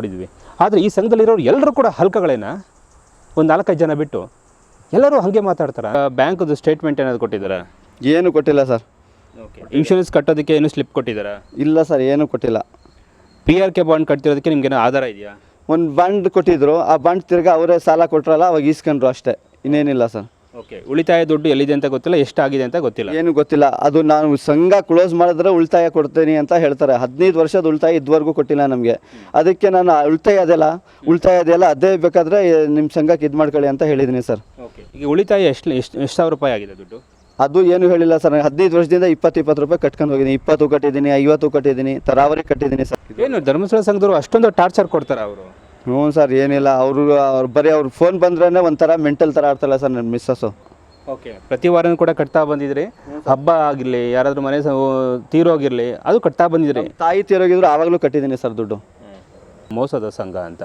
ನೋಡಿದ್ವಿ ಆದರೆ ಈ ಸಂಘದಲ್ಲಿರೋರು ಎಲ್ಲರೂ ಕೂಡ ಹಲ್ಕಗಳೇನ? ಒಂದು ನಾಲ್ಕೈದು ಜನ ಬಿಟ್ಟು ಎಲ್ಲರೂ ಹಾಗೆ ಮಾತಾಡ್ತಾರೆ? ಬ್ಯಾಂಕ್ದು ಸ್ಟೇಟ್ಮೆಂಟ್ ಏನಾದ್ರು ಕೊಟ್ಟಿದ್ದಾರಾ? ಏನು ಕೊಟ್ಟಿಲ್ಲ ಸರ್. ಓಕೆ ಇನ್ಶೂರೆನ್ಸ್ ಕಟ್ಟೋದಕ್ಕೆ ಏನು ಸ್ಲಿಪ್ ಕೊಟ್ಟಿದ್ದಾರಾ? ಇಲ್ಲ ಸರ್ ಏನು ಕೊಟ್ಟಿಲ್ಲ. ಪಿ ಆರ್ ಕೆ ಬಾಂಡ್ ಕಟ್ತಿರೋದಕ್ಕೆ ನಿಮ್ಗೇನೋ ಆಧಾರ ಇದೆಯಾ? ಒಂದು ಬಾಂಡ್ ಕೊಟ್ಟಿದ್ರು ಆ ಬಾಂಡ್ ತಿರ್ಗಾ ಅವರೇ ಸಾಲ ಕೊಟ್ರಲ್ಲ ಅವಾಗ ಈಸ್ಕೊಂಡ್ರು ಅಷ್ಟೇ. ಇನ್ನೇನಿಲ್ಲ ಸರ್. ಓಕೆ ಉಳಿತಾಯ ದುಡ್ಡು ಎಲ್ಲಿದೆ ಅಂತ ಗೊತ್ತಿಲ್ಲ ಎಷ್ಟಾಗಿದೆ ಅಂತ ಗೊತ್ತಿಲ್ಲ. ಏನು ಗೊತ್ತಿಲ್ಲ. ಅದು ನಾನು ಸಂಘ ಕ್ಲೋಸ್ ಮಾಡಿದ್ರೆ ಉಳಿತಾಯ ಕೊಡ್ತೀನಿ ಅಂತ ಹೇಳ್ತಾರೆ. ಹದಿನೈದು ವರ್ಷದ ಉಳಿತಾಯ ಇದುವರೆಗೂ ಕೊಟ್ಟಿಲ್ಲ ನಮಗೆ. ಅದಕ್ಕೆ ನಾನು ಆ ಉಳಿತಾಯ ಅದೆಲ್ಲ? ಉಳಿತಾಯ ಅದೆಲ್ಲ ಅದೇ ಬೇಕಾದರೆ ನಿಮ್ಮ ಸಂಘಕ್ಕೆ ಇದು ಮಾಡ್ಕೊಳ್ಳಿ ಅಂತ ಹೇಳಿದ್ದೀನಿ ಸರ್. ಓಕೆ ಈಗ ಉಳಿತಾಯ ಎಷ್ಟು ಎಷ್ಟು ಎಷ್ಟು ಸಾವಿರ ರೂಪಾಯಿ ಆಗಿದೆ ದುಡ್ಡು? ಅದು ಏನು ಹೇಳಿಲ್ಲ ಸರ್. ನಾನು ಹದಿನೈದು ವರ್ಷದಿಂದ ಇಪ್ಪತ್ತು ಇಪ್ಪತ್ತು ರೂಪಾಯಿ ಕಟ್ಕೊಂಡು ಹೋಗಿದ್ದೀನಿ. ಇಪ್ಪತ್ತು ಕಟ್ಟಿದ್ದೀನಿ ಐವತ್ತು ಕಟ್ಟಿದ್ದೀನಿ ತರಾವರಿ ಕಟ್ಟಿದ್ದೀನಿ ಸರ್. ಏನು ಧರ್ಮಸ್ಥಳ ಸಂಘದವರು ಅಷ್ಟೊಂದು ಟಾರ್ಚರ್ ಕೊಡ್ತಾರೆ ಅವರು? ಹ್ಞೂ ಸರ್ ಏನಿಲ್ಲ. ಅವರು ಅವ್ರು ಬರೀ ಅವ್ರು ಫೋನ್ ಬಂದ್ರೇ ಒಂಥರ ಮೆಂಟಲ್ ಥರ ಆಡ್ತಲ್ಲ ಸರ್ ನನ್ನ ಮಿಸ್ಸಸ್ಸು ಓಕೆ ಪ್ರತಿ ವಾರನೂ ಕೂಡ ಕಟ್ತಾ ಬಂದಿದ್ರಿ? ಹಬ್ಬ ಆಗಿರಲಿ ಯಾರಾದರೂ ಮನೆ ಸ- ತೀರೋಗಿರಲಿ ಅದು ಕಟ್ತಾ ಬಂದಿದ್ರಿ? ತಾಯಿ ತೀರೋಗಿದ್ರು ಆವಾಗಲೂ ಕಟ್ಟಿದ್ದೀನಿ ಸರ್ ದುಡ್ಡು. ಮೋಸದ ಸಂಘ ಅಂತ.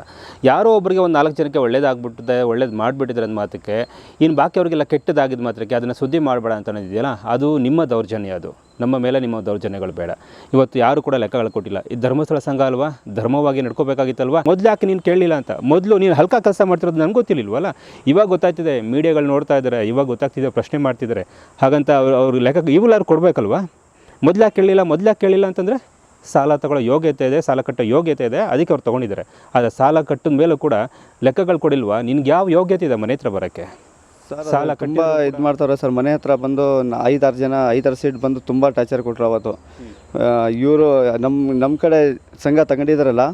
ಯಾರೋ ಒಬ್ಬರಿಗೆ ಒಂದು ನಾಲ್ಕು ಜನಕ್ಕೆ ಒಳ್ಳೇದಾಗ್ಬಿಟ್ಟಿದೆ, ಒಳ್ಳೇದು ಮಾಡಿಬಿಟ್ಟಿದ್ರೆ ಅಂದ ಮಾತಕ್ಕೆ ಇನ್ನು ಬಾಕಿ ಅವರಿಗೆಲ್ಲ ಕೆಟ್ಟದಾಗಿದ್ದ ಮಾತ್ರಕ್ಕೆ ಅದನ್ನು ಸುದ್ದಿ ಮಾಡಬೇಡ ಅಂತ ಅನ್ನೋದಿದೆಯಲ್ಲ, ಅದು ನಿಮ್ಮ ದೌರ್ಜನ್ಯ ಅದು. ನಮ್ಮ ಮೇಲೆ ನಿಮ್ಮ ದೌರ್ಜನ್ಯಗಳು ಬೇಡ. ಇವತ್ತು ಯಾರು ಕೂಡ ಲೆಕ್ಕಗಳು ಕೊಟ್ಟಿಲ್ಲ. ಈ ಧರ್ಮಸ್ಥಳ ಸಂಘ ಅಲ್ವಾ? ಧರ್ಮವಾಗಿ ನಡ್ಕೋಬೇಕಾಗಿತ್ತಲ್ವಾ? ಮೊದಲು ಯಾಕೆ ನೀನು ಕೇಳಲಿಲ್ಲ ಅಂತ? ಮೊದಲು ನೀನು ಹಲ್ಕ ಕೆಲಸ ಮಾಡ್ತಿರೋದು ನನಗೆ ಗೊತ್ತಿರಲಿಲ್ವಲ್ಲ? ಇವಾಗ ಗೊತ್ತಾಗ್ತಿದೆ ಮೀಡಿಯಾಗಳು ನೋಡ್ತಾ ಇದ್ದಾರೆ ಇವಾಗ ಗೊತ್ತಾಗ್ತಿದೆ, ಪ್ರಶ್ನೆ ಮಾಡ್ತಿದ್ದಾರೆ ಹಾಗಂತ ಅವ್ರು ಅವ್ರಿಗೆ ಲೆಕ್ಕ ಇವ್ಲಾರು ಕೊಡಬೇಕಲ್ವಾ? ಮೊದಲು ಯಾಕೆ ಕೇಳಲಿಲ್ಲ? ಮೊದಲು ಯಾಕೆ ಕೇಳಿಲ್ಲ ಅಂತಂದರೆ ಸಾಲ ತಗೊಳ್ಳೋ ಯೋಗ್ಯತೆ ಇದೆ ಸಾಲ ಕಟ್ಟೋ ಯೋಗ್ಯತೆ ಇದೆ ಅದಕ್ಕೆ ಅವ್ರು ತೊಗೊಂಡಿದ್ದಾರೆ. ಆದರೆ ಸಾಲ ಕಟ್ಟಿದ ಮೇಲೂ ಕೂಡ ಲೆಕ್ಕಗಳು ಕೊಡಿಲ್ವಾ? ನಿನ್ಗೆ ಯಾವ ಯೋಗ್ಯತೆ ಇದೆ ಮನೆ ಹತ್ರ ಬರೋಕ್ಕೆ? ಸರ್ ಸಾಲ ಸಾಲ ತುಂಬ ಇದು ಮಾಡ್ತಾರೆ ಸರ್. ಮನೆ ಹತ್ರ ಬಂದು ಐದಾರು ಜನ ಐದಾರು ಸೀಟ್ ಬಂದು ತುಂಬ ಟಾರ್ಚರ್ ಕೊಟ್ಟರು ಅವತ್ತು. ಇವರು ನಮ್ಮ ನಮ್ಮ ಕಡೆ ಸಂಘ ತಗೊಂಡಿದ್ದಾರಲ್ಲ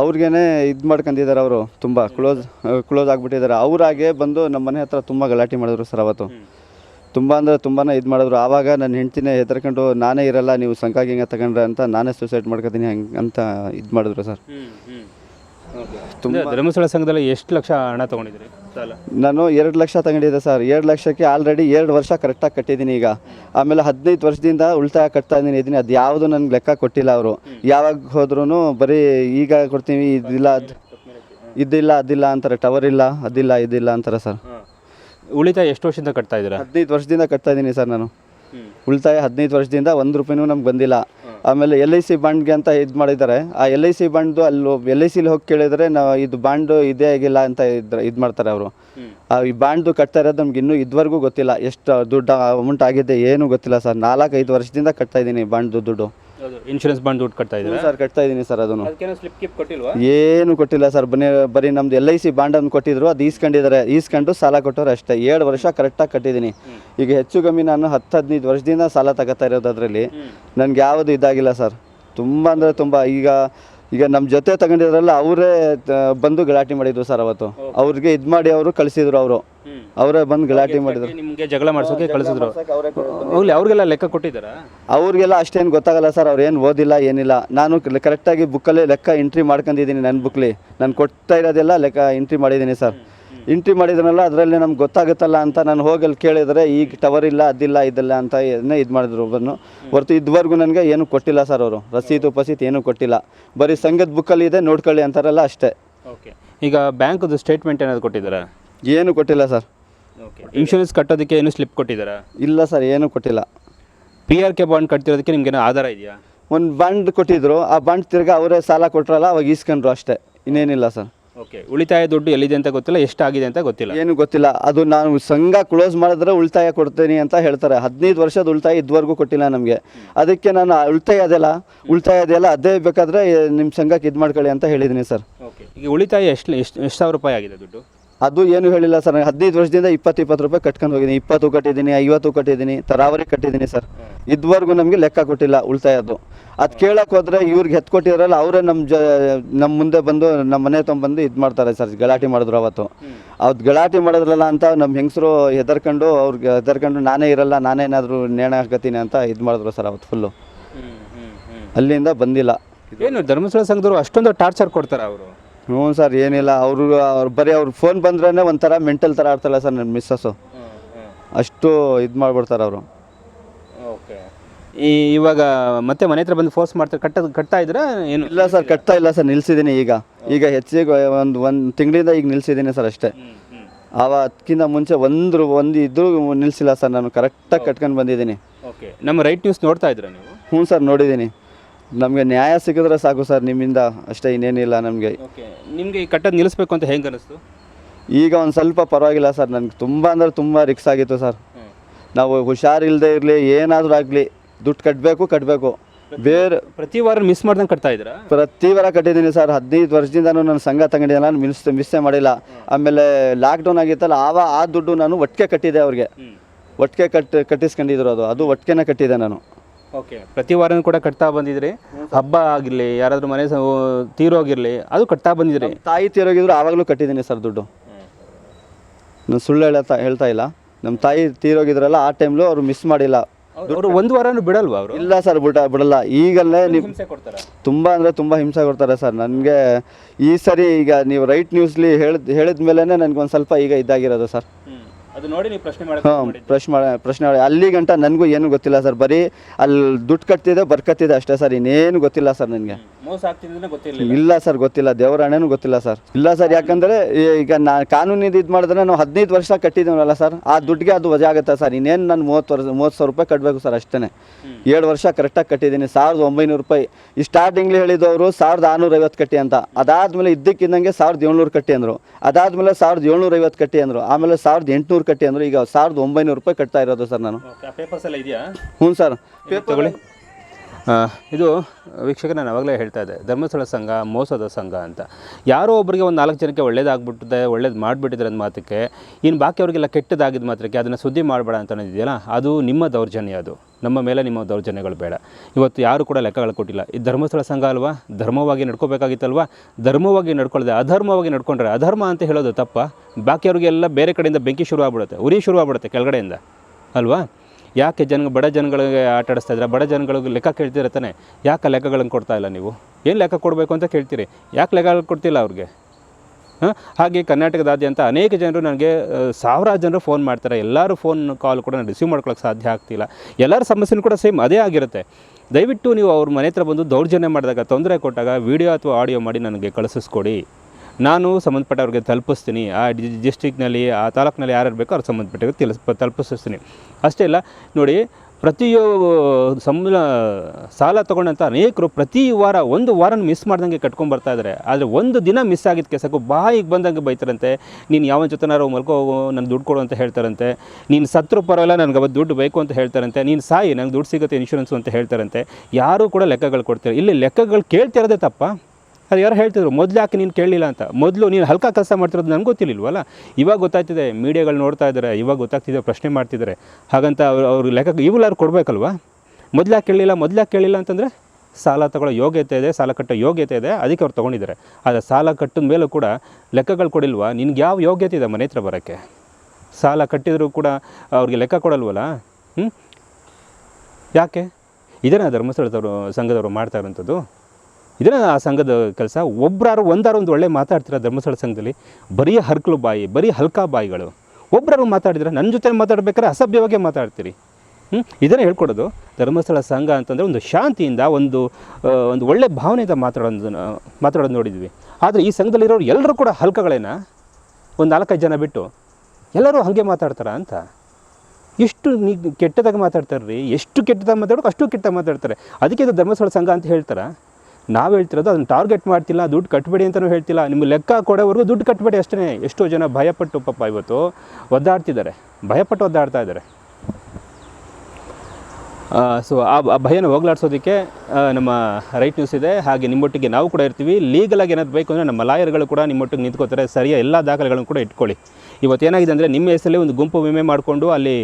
ಅವ್ರಿಗೇನೆ ಇದು ಮಾಡ್ಕೊಂಡಿದ್ದಾರೆ ಅವರು ತುಂಬ. Close close ಆಗಿಬಿಟ್ಟಿದ್ದಾರೆ. ಅವರಾಗೆ ಬಂದು ನಮ್ಮ ಮನೆ ಹತ್ರ ತುಂಬ ಗಲಾಟೆ ಮಾಡಿದ್ರು ಸರ್ ಅವತ್ತು. ತುಂಬ ಅಂದರೆ ತುಂಬಾ ಇದು ಮಾಡಿದ್ರು. ಆವಾಗ ನನ್ನ ಹೆಂಡ್ತಿನೇ ಹೆದರ್ಕೊಂಡು ನಾನೇ ಇರಲ್ಲ ನೀವು ಸಂಕಾಗಿ ಹಿಂಗೆ ತಗೊಂಡ್ರೆ ಅಂತ ನಾನೇ ಸೂಸೈಡ್ ಮಾಡ್ಕೊತೀನಿ ಹಂಗೆ ಅಂತ ಇದು ಮಾಡಿದ್ರು ಸರ್. ತುಂಬ ಧರ್ಮಸ್ಥಳ ಸಂಘದಲ್ಲಿ ಎಷ್ಟು ಲಕ್ಷ ಹಣ ತೊಗೊಂಡಿದ್ರಿ? ನಾನು ಎರಡು ಲಕ್ಷ ತಗೊಂಡಿದ್ದೆ ಸರ್. ಎರಡು ಲಕ್ಷಕ್ಕೆ ಆಲ್ರೆಡಿ ಎರಡು ವರ್ಷ ಕರೆಕ್ಟಾಗಿ ಕಟ್ಟಿದ್ದೀನಿ ಈಗ. ಆಮೇಲೆ ಹದಿನೈದು ವರ್ಷದಿಂದ ಉಳಿತಾಯ ಕಟ್ತಾ ಇದ್ದೀನಿ. ಇದೀನಿ ಅದು ಯಾವುದು ನನಗೆ ಲೆಕ್ಕ ಕೊಟ್ಟಿಲ್ಲ ಅವರು. ಯಾವಾಗ ಹೋದ್ರೂ ಬರೀ ಈಗ ಕೊಡ್ತೀವಿ ಇದಿಲ್ಲ ಅದು ಇದಿಲ್ಲ ಅದಿಲ್ಲ ಅಂತಾರೆ. ಟವರ್ ಇಲ್ಲ ಅದಿಲ್ಲ ಇದಿಲ್ಲ ಅಂತಾರೆ ಸರ್. ಉಳಿತಾಯ ಎಷ್ಟು ವರ್ಷದಿಂದ ಕಟ್ತಾ ಇದ್ದೀರಾ? ಹದಿನೈದು ವರ್ಷದಿಂದ ಕಟ್ತಾ ಇದ್ದೀನಿ ಸರ್ ನಾನು. ಉಳಿತಾಯ ಹದಿನೈದು ವರ್ಷದಿಂದ ಒಂದು ರೂಪಾಯಿನೂ ನಮ್ಗೆ ಬಂದಿಲ್ಲ. ಆಮೇಲೆ ಎಲ್ ಐ ಸಿ ಬಾಂಡ್ಗೆ ಅಂತ ಇದು ಮಾಡಿದ್ದಾರೆ. ಆ ಎಲ್ ಐ ಸಿ ಬಾಂಡ್ದು ಅಲ್ಲಿ ಎಲ್ ಐ ಸಿಲಿ ಹೋಗಿ ಕೇಳಿದರೆ ನಾವು ಇದು ಬಾಂಡು ಇದೇ ಆಗಿಲ್ಲ ಅಂತ ಇದ್ರ ಇದು ಮಾಡ್ತಾರೆ ಅವರು. ಆ ಈ ಬಾಂಡ್ದು ಕಟ್ತಾ ಇರೋದು ನಮ್ಗೆ ಇನ್ನೂ ಇದುವರೆಗೂ ಗೊತ್ತಿಲ್ಲ. ಎಷ್ಟು ದುಡ್ಡು ಅಮೌಂಟ್ ಆಗಿದೆ ಏನೂ ಗೊತ್ತಿಲ್ಲ ಸರ್. ನಾಲ್ಕೈದು ವರ್ಷದಿಂದ ಕಟ್ತಾ ಇದ್ದೀನಿ ಬಾಂಡ್ದು ದುಡ್ಡು. ಇನ್ಶೂರೆನ್ಸ್ ಬಾಂಡ್ ದುಡ್ಡು ಕಟ್ತಾ ಇದ್ದೀರಾ? ಸರ್ ಕಟ್ತಾ ಇದ್ದೀನಿ ಸರ್ ಅದನ್ನು. ಅದಕ್ಕೇನೋ ಸ್ಲಿಪ್ ಕಿಪ್ ಕೊಟ್ಟಿಲ್ವಾ? ಏನು ಕೊಟ್ಟಿಲ್ಲ ಸರ್ ಬನ್ನಿ ಬರೀ ನಮ್ದು ಎಲ್ ಐ ಸಿ ಬಾಂಡನ್ನು ಕೊಟ್ಟಿದ್ರು ಅದು ಈಸ್ಕೊಂಡಿದ್ದಾರೆ. ಈಸ್ಕೊಂಡು ಸಾಲ ಕೊಟ್ಟವ್ರು ಅಷ್ಟೇ. ಏಳು ವರ್ಷ ಕರೆಕ್ಟಾಗಿ ಕಟ್ಟಿದ್ದೀನಿ. ಈಗ ಹೆಚ್ಚು ಕಮ್ಮಿ ನಾನು ಹತ್ತು ಹದಿನೈದು ವರ್ಷದಿಂದ ಸಾಲ ತಗೋತಾ ಇರೋದು ಅದರಲ್ಲಿ. ನನಗೆ ಯಾವುದು ಇದಾಗಿಲ್ಲ ಸರ್. ತುಂಬ ಅಂದರೆ ತುಂಬ ಈಗ ಈಗ ನಮ್ಮ ಜೊತೆ ತಗೊಂಡಿದ್ರಲ್ಲ ಅವರೇ ಬಂದು ಗಲಾಟೆ ಮಾಡಿದ್ರು ಸರ್ ಅವತ್ತು. ಅವ್ರಿಗೆ ಇದು ಮಾಡಿ ಅವರು ಕಳಿಸಿದ್ರು ಅವರು. ಅವರೇ ಬಂದು ಗಲಾಟೆ ಮಾಡಿದ್ರು. ನಿಮಗೆ ಜಗಳ ಮಾಡ್ಸೋಕೆ ಕಳಿಸಿದ್ರು. ಹೋಗ್ಲಿ ಅವ್ರಿಗೆಲ್ಲ ಲೆಕ್ಕ ಕೊಟ್ಟಿದ್ದಾರಾ? ಅವ್ರಿಗೆಲ್ಲ ಅಷ್ಟೇನು ಗೊತ್ತಾಗಲ್ಲ ಸರ್ ಅವ್ರು ಏನು ಓದಿಲ್ಲ ಏನಿಲ್ಲ. ನಾನು ಕರೆಕ್ಟಾಗಿ ಬುಕ್ಕಲ್ಲೇ ಲೆಕ್ಕ ಎಂಟ್ರಿ ಮಾಡ್ಕೊಂಡಿದ್ದೀನಿ ನನ್ನ ಬುಕ್ಲಿ ನಾನು ಕೊಡ್ತಾ ಇರೋದೆಲ್ಲ ಲೆಕ್ಕ ಎಂಟ್ರಿ ಮಾಡಿದ್ದೀನಿ ಸರ್. ಎಂಟ್ರಿ ಮಾಡಿದ್ರಲ್ಲ ಅದರಲ್ಲಿ ನಮ್ಗೆ ಗೊತ್ತಾಗುತ್ತಲ್ಲ ಅಂತ ನಾನು ಹೋಗಲ್ಲಿ ಕೇಳಿದರೆ ಈಗ ಟವರ್ ಇಲ್ಲ ಅದಿಲ್ಲ ಇದಿಲ್ಲ ಅಂತ ಏನೇ ಇದು ಮಾಡಿದ್ರು ಒಬ್ಬನು ಹೊರತು ಇದುವರೆಗೂ ನನಗೆ ಏನು ಕೊಟ್ಟಿಲ್ಲ ಸರ್ ಅವರು. ರಸೀದು ಪಸೀತ್ ಏನೂ ಕೊಟ್ಟಿಲ್ಲ. ಬರೀ ಸಂಘದ ಬುಕ್ಕಲ್ಲಿ ಇದೆ ನೋಡ್ಕೊಳ್ಳಿ ಅಂತಾರಲ್ಲ ಅಷ್ಟೇ. ಓಕೆ. ಈಗ ಬ್ಯಾಂಕದು ಸ್ಟೇಟ್ಮೆಂಟ್ ಏನಾದ್ರು ಕೊಟ್ಟಿದ್ದಾರೆ? ಏನು ಕೊಟ್ಟಿಲ್ಲ ಸರ್. ಇನ್ಶೂರೆನ್ಸ್ ಕಟ್ಟೋದಕ್ಕೆ ಏನು ಸ್ಲಿಪ್ ಕೊಟ್ಟಿದ್ದಾರಾ? ಇಲ್ಲ ಸರ್ ಏನೂ ಕೊಟ್ಟಿಲ್ಲ. ಪಿ ಆರ್ ಕೆ ಬಾಂಡ್ ಕಟ್ತಿರೋದಕ್ಕೆ ನಿಮ್ಗೇನು ಆಧಾರ ಇದೆಯಾ? ಒಂದು ಬಾಂಡ್ ಕೊಟ್ಟಿದ್ರು ಆ ಬಾಂಡ್ ತಿರ್ಗಾ ಅವರೇ ಸಾಲ ಕೊಟ್ಟರಲ್ಲ ಅವಾಗ ಈಸ್ಕೊಂಡ್ರು ಅಷ್ಟೇ. ಇನ್ನೇನಿಲ್ಲ ಸರ್. ಓಕೆ ಉಳಿತಾಯ ದುಡ್ಡು ಎಲ್ಲಿದೆ ಅಂತ ಗೊತ್ತಿಲ್ಲ ಎಷ್ಟಾಗಿದೆ ಅಂತ ಗೊತ್ತಿಲ್ಲ. ಏನು ಗೊತ್ತಿಲ್ಲ. ಅದು ನಾನು ಸಂಘ ಕ್ಲೋಸ್ ಮಾಡಿದ್ರೆ ಉಳಿತಾಯ ಕೊಡ್ತೀನಿ ಅಂತ ಹೇಳ್ತಾರೆ. ಹದಿನೈದು ವರ್ಷದ ಉಳಿತಾಯ ಇದುವರೆಗೂ ಕೊಟ್ಟಿಲ್ಲ ನಮಗೆ. ಅದಕ್ಕೆ ನಾನು ಆ ಉಳಿತಾಯ ಅದೆಲ್ಲ ಉಳಿತಾಯ ಅದೆಲ್ಲ ಅದೇ ಬೇಕಾದರೆ ನಿಮ್ಮ ಸಂಘಕ್ಕೆ ಇದು ಮಾಡ್ಕೊಳ್ಳಿ ಅಂತ ಹೇಳಿದ್ದೀನಿ ಸರ್. ಓಕೆ ಈಗ ಉಳಿತಾಯ ಎಷ್ಟು ಎಷ್ಟು ಎಷ್ಟು ಸಾವಿರ ರೂಪಾಯಿ ಆಗಿದೆ ದುಡ್ಡು? ಅದು ಏನು ಹೇಳಿಲ್ಲ ಸರ್ ನಾನು ಹದಿನೈದು ವರ್ಷದಿಂದ ಇಪ್ಪತ್ತು ಇಪ್ಪತ್ತು ರೂಪಾಯಿ ಕಟ್ಕೊಂಡು ಹೋಗಿದ್ದೀನಿ. ಇಪ್ಪತ್ತು ಕಟ್ಟಿದ್ದೀನಿ ಐವತ್ತು ಕಟ್ಟಿದ್ದೀನಿ ತರಾವರಿ ಕಟ್ಟಿದ್ದೀನಿ ಸರ್. ಇದುವರೆಗೂ ನಮಗೆ ಲೆಕ್ಕ ಕೊಟ್ಟಿಲ್ಲ ಉಳಿತಾಯ ಅದು ಕೇಳಕ್ಕೆ ಹೋದ್ರೆ ಇವ್ರಿಗೆ ಕೊಟ್ಟಿರಲ್ಲ ಅವರೇ ನಮ್ಮ ಜ ನಮ್ಮ ಮುಂದೆ ಬಂದು ನಮ್ಮ ಮನೆ ತೊಗೊಂಬಂದು ಇದು ಮಾಡ್ತಾರೆ ಸರ್ ಗಲಾಟೆ ಮಾಡಿದ್ರು ಅವತ್ತು. ಅವ್ರು ಗಲಾಟೆ ಮಾಡಿದ್ರಲ್ಲ ಅಂತ ನಮ್ಮ ಹೆಂಗಸರು ಹೆದರ್ಕೊಂಡು ಅವ್ರಿಗೆ ಹೆದರ್ಕೊಂಡು ನಾನೇ ಇರಲ್ಲ ನಾನೇನಾದರೂ ನೇಣ ಹಾಕತ್ತೀನಿ ಅಂತ ಇದು ಮಾಡಿದ್ರು ಸರ್ ಅವತ್ತು ಫುಲ್ಲು ಅಲ್ಲಿಂದ ಬಂದಿಲ್ಲ. ಏನು ಧರ್ಮಸ್ಥಳ ಸಂಘದವರು ಅಷ್ಟೊಂದು ಟಾರ್ಚರ್ ಕೊಡ್ತಾರೆ ಅವರು? ಹ್ಞೂ ಸರ್ ಏನಿಲ್ಲ. ಅವರು ಅವ್ರು ಬರೀ ಅವ್ರು ಫೋನ್ ಬಂದ್ರೇ ಒಂಥರ ಮೆಂಟಲ್ ಥರ ಆಡ್ತಾರಲ್ಲ ಸರ್ ನನ್ನ ಮಿಸ್ಸಸ್ಸು ಅಷ್ಟು ಇದು ಮಾಡ್ಬಿಡ್ತಾರೆ ಅವರು. ಓಕೆ. ಈ ಇವಾಗ ಮತ್ತೆ ಮನೆ ಹತ್ರ ಬಂದು ಫೋರ್ಸ್ ಮಾಡ್ತಾರೆ ಕಟ್ಟ ಕಟ್ತಾ ಇದ್ರೆ ಏನು? ಇಲ್ಲ ಸರ್ ಕಟ್ತಾ ಇಲ್ಲ ಸರ್ ನಿಲ್ಸಿದ್ದೀನಿ ಈಗ. ಈಗ ಹೆಚ್ಚಿಗೆ ಒಂದು ಒಂದು ತಿಂಗಳಿಂದ ಈಗ ನಿಲ್ಸಿದ್ದೀನಿ ಸರ್ ಅಷ್ಟೇ. ಅವ ಅದಕ್ಕಿಂತ ಮುಂಚೆ ಒಂದು ಒಂದು ಇದ್ರೂ ನಿಲ್ಸಿಲ್ಲ ಸರ್ ನಾನು ಕರೆಕ್ಟಾಗಿ ಕಟ್ಕೊಂಡು ಬಂದಿದ್ದೀನಿ. ಓಕೆ. ನಮ್ಮ ರೈಟ್ ನ್ಯೂಸ್ ನೋಡ್ತಾ ಇದ್ದೀರಾ ನೀವು? ಹ್ಞೂ ಸರ್ ನೋಡಿದ್ದೀನಿ. ನಮಗೆ ನ್ಯಾಯ ಸಿಕ್ಕಿದ್ರೆ ಸಾಕು ಸರ್ ನಿಮ್ಮಿಂದ ಅಷ್ಟೇ ಇನ್ನೇನಿಲ್ಲ ನಮಗೆ. ಓಕೆ ನಿಮಗೆ ಈ ಕಟ್ಟೋದು ನಿಲ್ಲಿಸ್ಬೇಕು ಅಂತ ಹೆಂಗೆ ಅನಿಸ್ತು? ಈಗ ಒಂದು ಸ್ವಲ್ಪ ಪರವಾಗಿಲ್ಲ ಸರ್ ನನಗೆ ತುಂಬ ಅಂದರೆ ತುಂಬ ರಿಕ್ಸ್ ಆಗಿತ್ತು ಸರ್. ನಾವು ಹುಷಾರಿಲ್ಲದೆ ಇರಲಿ ಏನಾದರೂ ಆಗಲಿ ದುಡ್ಡು ಕಟ್ಟಬೇಕು ಕಟ್ಟಬೇಕು ಬೇರೆ ಪ್ರತಿ ವಾರ ಮಿಸ್ ಮಾಡ್ದಂಗೆ ಕಟ್ತಾ ಇದ್ದೀರಾ? ಪ್ರತಿ ವಾರ ಕಟ್ಟಿದ್ದೀನಿ ಸರ್ ಹದಿನೈದು ವರ್ಷದಿಂದನೂ ನಾನು ಸಂಘ ತಗೊಂಡಿದ್ದೆ ನಾನು ಮಿಸ್ ಮಿಸ್ಸೇ ಮಾಡಿಲ್ಲ. ಆಮೇಲೆ ಲಾಕ್ಡೌನ್ ಆಗಿತ್ತಲ್ಲ ಆವ ಆ ದುಡ್ಡು ನಾನು ಒಟ್ಟಿಗೆ ಕಟ್ಟಿದ್ದೆ ಅವ್ರಿಗೆ. ಒಟ್ಟಿಗೆ ಕಟ್ಟಿ ಕಟ್ಟಿಸ್ಕೊಂಡಿದ್ರು ಅದು ಅದು ಒಟ್ಟಿಗೆನೇ ಕಟ್ಟಿದೆ ನಾನು. ಓಕೆ ಪ್ರತಿ ವಾರನೂ ಕೂಡ ಕಟ್ತಾ ಬಂದಿದ್ರಿ ಹಬ್ಬ ಆಗಿರಲಿ ಯಾರಾದರೂ ಮನೆ ಸ- ತೀರೋಗಿರಲಿ ಅದು ಕಟ್ತಾ ಬಂದಿದ್ರಿ. ತಾಯಿ ತೀರೋಗಿದ್ರು ಆವಾಗಲೂ ಕಟ್ಟಿದ್ದೀನಿ ಸರ್ ದುಡ್ಡು. ನಾನು ಸುಳ್ಳು ಹೇಳ್ತಾ ಹೇಳ್ತಾ ಇಲ್ಲ. ನಮ್ಮ ತಾಯಿ ತೀರೋಗಿದ್ರಲ್ಲ ಆ ಟೈಮ್ಲು ಅವರು ಮಿಸ್ ಮಾಡಿಲ್ಲ. ಅವರು ಒಂದು ವಾರನೂ ಬಿಡಲ್ವಾ ಅವರು? ಇಲ್ಲ ಸರ್ ಬಿಡ ಬಿಡಲ್ಲ. ಈಗಲ್ಲೇ ನೀವು ಹಿಂಸೆ ಕೊಡ್ತಾರೆ? ತುಂಬ ಅಂದರೆ ತುಂಬ ಹಿಂಸೆ ಕೊಡ್ತಾರೆ ಸರ್. ನನಗೆ ಈ ಸರಿ ಈಗ ನೀವು ರೈಟ್ ನ್ಯೂಸ್ಲಿ ಹೇಳಿದ ಹೇಳಿದ ಮೇಲೆ ನನಗೆ ಒಂದು ಸ್ವಲ್ಪ ಈಗ ಇದಾಗಿರೋದು ಸರ್. ಅದು ನೋಡಿ ನೀವು ಪ್ರಶ್ನೆ ಹಾಂ ಪ್ರಶ್ನೆ ಮಾಡ ಪ್ರಶ್ನೆ ಮಾಡಿ. ಅಲ್ಲಿ ಗಂಟ ನನಗೂ ಏನು ಗೊತ್ತಿಲ್ಲ ಸರ್. ಬರೀ ಅಲ್ಲಿ ದುಡ್ಡು ಕಟ್ತಿದೆ ಬರ್ಕತ್ತಿದೆ ಅಷ್ಟೇ ಸರ್. ಇನ್ನೇನು ಗೊತ್ತಿಲ್ಲ ಸರ್ ನನಗೆ. ಮೋಸ ಆಗ್ತಿದ್ರೆ ಗೊತ್ತಿರಲಿಲ್ಲ. ಇಲ್ಲ ಸರ್ ಗೊತ್ತಿಲ್ಲ. ದೇವರ ಹಣೆನೂ ಗೊತ್ತಿಲ್ಲ ಸರ್. ಇಲ್ಲ ಸರ್ ಯಾಕಂದರೆ ಈಗ ನಾ ಕಾನೂನು ಇದು ಮಾಡಿದ್ರೆ ನಾವು ಹದಿನೈದು ವರ್ಷ ಕಟ್ಟಿದ್ದೀವಲ್ಲ ಸರ್. ಆ ದುಡ್ಡಿಗೆ ಅದು ವಜಾ ಆಗುತ್ತೆ ಸರ್. ಇನ್ನೇನು ನಾನು ಮೂವತ್ತು ವರ್ಷ ಮೂವತ್ತು ಸಾವಿರ ರೂಪಾಯಿ ಕಟ್ಟಬೇಕು ಸರ್ ಅಷ್ಟೇ ಏಳು ವರ್ಷ ಕರೆಕ್ಟಾಗಿ ಕಟ್ಟಿದ್ದೀನಿ. ಸಾವಿರದ ಒಂಬೈನೂರು ರೂಪಾಯಿ. ಈ ಸ್ಟಾರ್ಟಿಂಗ್ಲಿ ಹೇಳಿದವರು ಸಾವಿರದ ಆರುನೂರ ಐವತ್ತು ಕಟ್ಟಿ ಅಂತ. ಅದಾದಮೇಲೆ ಇದ್ದಕ್ಕಿದ್ದಂಗೆ ಸಾವಿರದ ಏಳ್ನೂರು ಕಟ್ಟಿ ಅಂದರು. ಅದಾದಮೇಲೆ ಸಾವಿರದ ಏಳ್ನೂರ ಐವತ್ತು ಕಟ್ಟಿ ಅಂದರು. ಆಮೇಲೆ ಸಾವಿರದ ಎಂಟುನೂರು ಕಟ್ಟಿ ಅಂದರು. ಈಗ ಸಾವಿರದ ಒಂಬೈನೂರು ರೂಪಾಯಿ ಕಟ್ತಾ ಇರೋದು ಸರ್ ನಾನು. ಪೇಪರ್ಸ್ ಎಲ್ಲ ಇದೆಯಾ? ಹ್ಞೂ ಸರ್. ತಗೊಳ್ಳಿ. ಇದು ವೀಕ್ಷಕ ನಾನು ಅವಾಗಲೇ ಹೇಳ್ತಾ ಇದ್ದೆ, ಧರ್ಮಸ್ಥಳ ಸಂಘ, ಮೋಸದ ಸಂಘ ಅಂತ. ಯಾರೋ ಒಬ್ಬರಿಗೆ ಒಂದು ನಾಲ್ಕು ಜನಕ್ಕೆ ಒಳ್ಳೇದಾಗ್ಬಿಟ್ಟಿದೆ, ಒಳ್ಳೇದು ಮಾಡಿಬಿಟ್ಟಿದ್ರೆ ಅಂದ ಮಾತಕ್ಕೆ ಇನ್ನು ಬಾಕಿ ಅವರಿಗೆಲ್ಲ ಕೆಟ್ಟದಾಗಿದ್ದ ಮಾತ್ರಕ್ಕೆ ಅದನ್ನು ಸುದ್ದಿ ಮಾಡಬೇಡ ಅಂತ ಅನ್ನೋದಿದೆಯಲ್ಲ, ಅದು ನಿಮ್ಮ ದೌರ್ಜನ್ಯ ಅದು. ನಮ್ಮ ಮೇಲೆ ನಿಮ್ಮ ದೌರ್ಜನ್ಯಗಳು ಬೇಡ. ಇವತ್ತು ಯಾರು ಕೂಡ ಲೆಕ್ಕಗಳು ಕೊಟ್ಟಿಲ್ಲ. ಇದು ಧರ್ಮಸ್ಥಳ ಸಂಘ ಅಲ್ವಾ? ಧರ್ಮವಾಗಿ ನಡ್ಕೋಬೇಕಾಗಿತ್ತಲ್ವಾ? ಧರ್ಮವಾಗಿ ನಡ್ಕೊಳ್ಳದೆ ಅಧರ್ಮವಾಗಿ ನಡ್ಕೊಂಡ್ರೆ ಅಧರ್ಮ ಅಂತ ಹೇಳೋದು ತಪ್ಪ. ಬಾಕಿಯವ್ರಿಗೆಲ್ಲ ಬೇರೆ ಕಡೆಯಿಂದ ಬೆಂಕಿ ಶುರು ಆಗ್ಬಿಡುತ್ತೆ ಉರಿ ಶುರು ಆಗ್ಬಿಡುತ್ತೆ ಕೆಳಗಡೆಯಿಂದ. ಅಲ್ವಾ? ಯಾಕೆ ಜನ ಬಡ ಜನಗಳಿಗೆ ಆಟ ಆಡಿಸ್ತಾ ಇದ್ರೆ ಬಡ ಜನಗಳಿಗೆ ಲೆಕ್ಕ ಕೇಳ್ತೀರ ತಾನೆ? ಯಾಕೆ ಲೆಕ್ಕಗಳನ್ನು ಕೊಡ್ತಾ ಇಲ್ಲ ನೀವು? ಏನು ಲೆಕ್ಕ ಕೊಡಬೇಕು ಅಂತ ಕೇಳ್ತೀರಿ? ಯಾಕೆ ಲೆಕ್ಕಗಳು ಕೊಡ್ತಿಲ್ಲ ಅವ್ರಿಗೆ? ಹಾಂ? ಹಾಗೆ ಕರ್ನಾಟಕದಾದ್ಯಂತ ಅನೇಕ ಜನರು ನನಗೆ ಸಾವಿರಾರು ಜನರು ಫೋನ್ ಮಾಡ್ತಾರೆ. ಎಲ್ಲರೂ ಫೋನ್ ಕಾಲ್ ಕೂಡ ನಾನು ರಿಸೀವ್ ಮಾಡ್ಕೊಳ್ಳೋಕೆ ಸಾಧ್ಯ ಆಗ್ತಿಲ್ಲ. ಎಲ್ಲರ ಸಮಸ್ಯೆನೂ ಕೂಡ ಸೇಮ್ ಅದೇ ಆಗಿರುತ್ತೆ. ದಯವಿಟ್ಟು ನೀವು ಅವ್ರ ಮನೆ ಹತ್ರ ಬಂದು ದೌರ್ಜನ್ಯ ಮಾಡಿದಾಗ, ತೊಂದರೆ ಕೊಟ್ಟಾಗ ವಿಡಿಯೋ ಅಥವಾ ಆಡಿಯೋ ಮಾಡಿ ನನಗೆ ಕಳಿಸಿಸ್ಕೊಡಿ ನಾನು ಸಂಬಂಧಪಟ್ಟವ್ರಿಗೆ ತಲುಪಿಸ್ತೀನಿ. ಆ ಡಿ- ಡಿಸ್ಟ್ರಿಕ್ನಲ್ಲಿ ಆ ತಾಲೂಕಿನಲ್ಲಿ ಯಾರು ಬೇಕೋ ಅವ್ರಿಗೆ ಸಂಬಂಧಪಟ್ಟಿಗೆ ತಿಳಿಸ್ ತಲುಪಿಸ್ತೀನಿ. ಅಷ್ಟೇ ಇಲ್ಲ ನೋಡಿ, ಪ್ರತಿಯೊ ಸಂಬಳ, ಸಾಲ ತೊಗೊಂಡಂಥ ಅನೇಕರು ಪ್ರತಿ ವಾರ ಒಂದು ವಾರನ ಮಿಸ್ ಮಾಡ್ದಂಗೆ ಕಟ್ಕೊಂಡ್ಬರ್ತಾ ಇದ್ದಾರೆ ಆದರೆ ಒಂದು ದಿನ ಮಿಸ್ ಆಗಿದ್ದ ಕೆಸಕು ಬಾಯಿಗೆ ಬಂದಂಗೆ ಬೈತಾರಂತೆ. ನೀನು ಯಾವ ಜೊತೆನಾರು ಮಲ್ಕೋ ನನ್ನ ದುಡ್ಡು ಕೊಡು ಅಂತ ಹೇಳ್ತಾರಂತೆ. ನೀನು ಸತ್ರು ಪರವಾಗಿಲ್ಲ, ನನಗೆ ಅವತ್ತು ದುಡ್ಡು ಬೇಕು ಅಂತ ಹೇಳ್ತಾರಂತೆ. ನೀನು ಸಾಯಿ, ನಂಗೆ ದುಡ್ಡು ಸಿಗುತ್ತೆ ಇನ್ಶೂರೆನ್ಸು ಅಂತ ಹೇಳ್ತಾರಂತೆ. ಯಾರೂ ಕೂಡ ಲೆಕ್ಕಗಳು ಕೊಡ್ತಾರೆ ಇಲ್ಲಿ ಲೆಕ್ಕಗಳು ಕೇಳ್ತಿರೋದೇ ತಪ್ಪ? ಅದು ಯಾರು ಹೇಳ್ತಿದ್ರು, ಮೊದಲು ಯಾಕೆ ನೀನು ಕೇಳಲಿಲ್ಲ ಅಂತ? ಮೊದಲು ನೀನು ಹಲ್ಕ ಕೆಲಸ ಮಾಡ್ತಿರೋದು ನನಗೆ ಗೊತ್ತಿಲ್ಲವಲ್ಲ ಇವಾಗ ಗೊತ್ತಾಗ್ತಿದೆ, ಮೀಡಿಯಾಗಳು ನೋಡ್ತಾ ಇದ್ದಾರೆ ಇವಾಗ ಗೊತ್ತಾಗ್ತಿದೆ, ಪ್ರಶ್ನೆ ಮಾಡ್ತಿದ್ದಾರೆ ಹಾಗಂತ ಅವ್ರು, ಅವ್ರ ಲೆಕ್ಕ ಇವುಲಾರು ಕೊಡಬೇಕಲ್ವಾ? ಮೊದಲು ಯಾಕೆ ಕೇಳಲಿಲ್ಲ, ಮೊದಲು ಯಾಕೆ ಕೇಳಿಲ್ಲ ಅಂತಂದರೆ, ಸಾಲ ತಗೊಳ್ಳೋ ಯೋಗ್ಯತೆ ಇದೆ, ಸಾಲ ಕಟ್ಟೋ ಯೋಗ್ಯತೆ ಇದೆ, ಅದಕ್ಕೆ ಅವ್ರು ತೊಗೊಂಡಿದ್ದಾರೆ. ಆದರೆ ಸಾಲ ಕಟ್ಟಿದ ಮೇಲೂ ಕೂಡ ಲೆಕ್ಕಗಳು ಕೊಡಿಲ್ವಾ? ನಿನ್ಗೆ ಯಾವ ಯೋಗ್ಯತೆ ಇದೆ ಮನೆ ಹತ್ರ ಬರೋಕ್ಕೆ? ಸಾಲ ಕಟ್ಟಿದರೂ ಕೂಡ ಅವ್ರಿಗೆ ಲೆಕ್ಕ ಕೊಡಲ್ವಲ್ಲ? ಹ್ಞೂ ಯಾಕೆ? ಇದನ್ನು ಧರ್ಮಸ್ಥಳದವರು, ಸಂಘದವರು ಮಾಡ್ತಾ ಇರೋಂಥದ್ದು? ಇದನ್ನ ಆ ಸಂಘದ ಕೆಲಸ. ಒಬ್ಬರಾರು ಒಂದಾರು ಒಂದು ಒಳ್ಳೆ ಮಾತಾಡ್ತೀರ ಧರ್ಮಸ್ಥಳ ಸಂಘದಲ್ಲಿ ಬರೀ ಹರ್ಕಲು ಬಾಯಿ, ಬರೀ ಹಲ್ಕಾ ಬಾಯಿಗಳು. ಒಬ್ಬರಾರು ಮಾತಾಡಿದ್ರೆ ನನ್ನ ಜೊತೆ ಮಾತಾಡ್ಬೇಕಾದ್ರೆ ಅಸಭ್ಯವಾಗಿ ಮಾತಾಡ್ತೀರಿ. ಹ್ಞೂ ಇದನ್ನು ಹೇಳ್ಕೊಡೋದು ಧರ್ಮಸ್ಥಳ ಸಂಘ ಅಂತಂದರೆ ಒಂದು ಶಾಂತಿಯಿಂದ ಒಂದು ಒಂದು ಒಳ್ಳೆ ಭಾವನೆಯಿಂದ ಮಾತಾಡೋದು ಮಾತಾಡೋದು ನೋಡಿದ್ವಿ. ಆದರೆ ಈ ಸಂಘದಲ್ಲಿರೋರು ಎಲ್ಲರೂ ಕೂಡ ಹಲ್ಕಗಳೇನ? ಒಂದು ನಾಲ್ಕೈದು ಜನ ಬಿಟ್ಟು ಎಲ್ಲರೂ ಹಾಗೆ ಮಾತಾಡ್ತಾರ ಅಂತ? ಎಷ್ಟು ನೀ, ಕೆಟ್ಟದಾಗ ಮಾತಾಡ್ತಾರೆ ರೀ ಎಷ್ಟು ಕೆಟ್ಟದಾಗ ಮಾತಾಡೋಕೆ ಅಷ್ಟು ಕೆಟ್ಟ ಮಾತಾಡ್ತಾರೆ. ಅದಕ್ಕೆ ಇದು ಧರ್ಮಸ್ಥಳ ಸಂಘ ಅಂತ ಹೇಳ್ತಾರ? ನಾವು ಹೇಳ್ತಿರೋದು ಅದನ್ನು ಟಾರ್ಗೆಟ್ ಮಾಡ್ತಿಲ್ಲ, ದುಡ್ಡು ಕಟ್ಟಬೇಡಿ ಅಂತಲೂ ಹೇಳ್ತಿಲ್ಲ. ನಿಮ್ಮ ಲೆಕ್ಕ ಕೊಡೋವರೆಗೂ ದುಡ್ಡು ಕಟ್ಟಬೇಡಿ ಅಷ್ಟೇ ಎಷ್ಟೋ ಜನ ಭಯಪಟ್ಟು ಪಾಪ ಇವತ್ತು ಒದ್ದಾಡ್ತಿದ್ದಾರೆ. ಭಯಪಟ್ಟು ಒದ್ದಾಡ್ತಾ ಇದ್ದಾರೆ. ಸೊ ಆ ಭಯನ ಹೋಗ್ಲಾಡ್ಸೋದಕ್ಕೆ ನಮ್ಮ ರೈಟ್ ನ್ಯೂಸ್ ಇದೆ. ಹಾಗೆ ನಿಮ್ಮೊಟ್ಟಿಗೆ ನಾವು ಕೂಡ ಇರ್ತೀವಿ. ಲೀಗಲಾಗಿ ಏನಾದ್ರು ಬೇಕು ಅಂದರೆ ನಮ್ಮ ಲಾಯರ್ಗಳು ಕೂಡ ನಿಮ್ಮೊಟ್ಟಿಗೆ ನಿಂತ್ಕೋತಾರೆ. ಸರಿಯ ಎಲ್ಲ ದಾಖಲೆಗಳನ್ನು ಕೂಡ ಇಟ್ಕೊಳ್ಳಿ. ಇವತ್ತು ಏನಾಗಿದೆ ಅಂದರೆ ನಿಮ್ಮ ಹೆಸರಲ್ಲಿ ಒಂದು ಗುಂಪು ವಿಮೆ ಮಾಡಿಕೊಂಡು ಅಲ್ಲಿ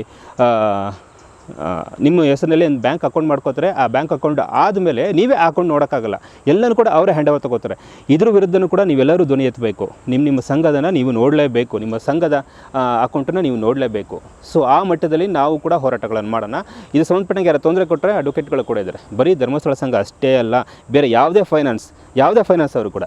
ನಿಮ್ಮ ಹೆಸರಿನಲ್ಲಿ ಒಂದು ಬ್ಯಾಂಕ್ ಅಕೌಂಟ್ ಮಾಡ್ಕೋತಾರೆ, ಆ ಬ್ಯಾಂಕ್ ಅಕೌಂಟ್ ಆದಮೇಲೆ ನೀವೇ ಅಕೌಂಟ್ ನೋಡೋಕ್ಕಾಗಲ್ಲ. ಎಲ್ಲರೂ ಕೂಡ ಅವರೇ ಹ್ಯಾಂಡ್ ಓವರ್ ತಗೋತಾರೆ. ಇದ್ರ ವಿರುದ್ಧನೂ ಕೂಡ ನೀವೆಲ್ಲರೂ ಧ್ವನಿ ಎತ್ತಬೇಕು. ನಿಮ್ಮ ನಿಮ್ಮ ಸಂಘದನ ನೀವು ನೋಡಲೇಬೇಕು. ನಿಮ್ಮ ಸಂಘದ ಅಕೌಂಟನ್ನು ನೀವು ನೋಡಲೇಬೇಕು. ಸೊ ಆ ಮಟ್ಟದಲ್ಲಿ ನಾವು ಕೂಡ ಹೋರಾಟಗಳನ್ನು ಮಾಡೋಣ. ಇದು ಸಂಬಂಧಪಟ್ಟಂಗೆ ಯಾರು ತೊಂದರೆ ಕೊಟ್ಟರೆ ಅಡ್ವೊಕೇಟ್ಗಳು ಕೂಡ ಇದ್ದಾರೆ. ಬರೀ ಧರ್ಮಸ್ಥಳ ಸಂಘ ಅಷ್ಟೇ ಅಲ್ಲ, ಬೇರೆ ಯಾವುದೇ ಫೈನಾನ್ಸ್ ಯಾವುದೇ ಫೈನಾನ್ಸ್ ಅವರು ಕೂಡ.